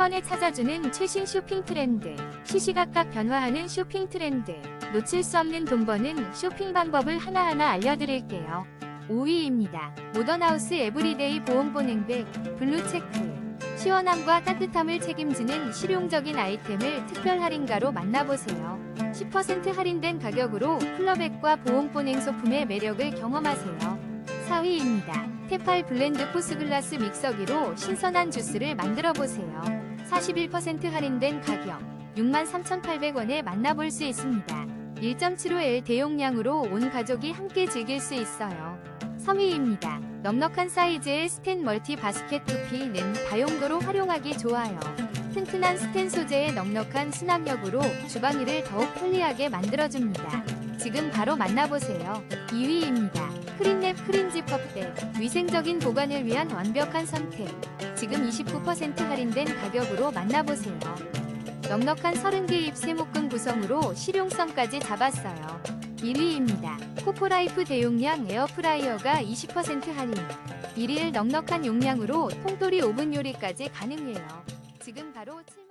번에 찾아주는 최신 쇼핑 트렌드. 시시각각 변화하는 쇼핑 트렌드. 놓칠 수 없는 돈 버는 쇼핑 방법을 하나하나 알려드릴게요. 5위입니다. 모던하우스 에브리데이 보온본 행백 블루체크. 시원함과 따뜻함을 책임지는 실용적인 아이템을 특별 할인가로 만나보세요. 10% 할인된 가격으로 쿨러백과 보온본 행소품의 매력을 경험하세요. 4위입니다. 테팔 블렌드 포스글라스 믹서기로 신선한 주스를 만들어 보세요. 41% 할인된 가격 63,800원에 만나볼 수 있습니다. 1.75L 대용량으로 온 가족이 함께 즐길 수 있어요. 3위입니다. 넉넉한 사이즈의 스텐 멀티 바스켓 두피는 다용도로 활용하기 좋아요. 튼튼한 스텐 소재의 넉넉한 수납력으로 주방 일을 더욱 편리하게 만들어줍니다. 지금 바로 만나보세요. 2위입니다. 크린랩 크린지 컵백 위생적인 보관을 위한 완벽한 선택. 지금 29% 할인된 가격으로 만나보세요. 넉넉한 30개 잎 세묶음 구성으로 실용성까지 잡았어요. 1위입니다. 코코라이프 대용량 에어프라이어가 20% 할인. 1일 넉넉한 용량으로 통돌이 오븐 요리까지 가능해요. 지금 바로 7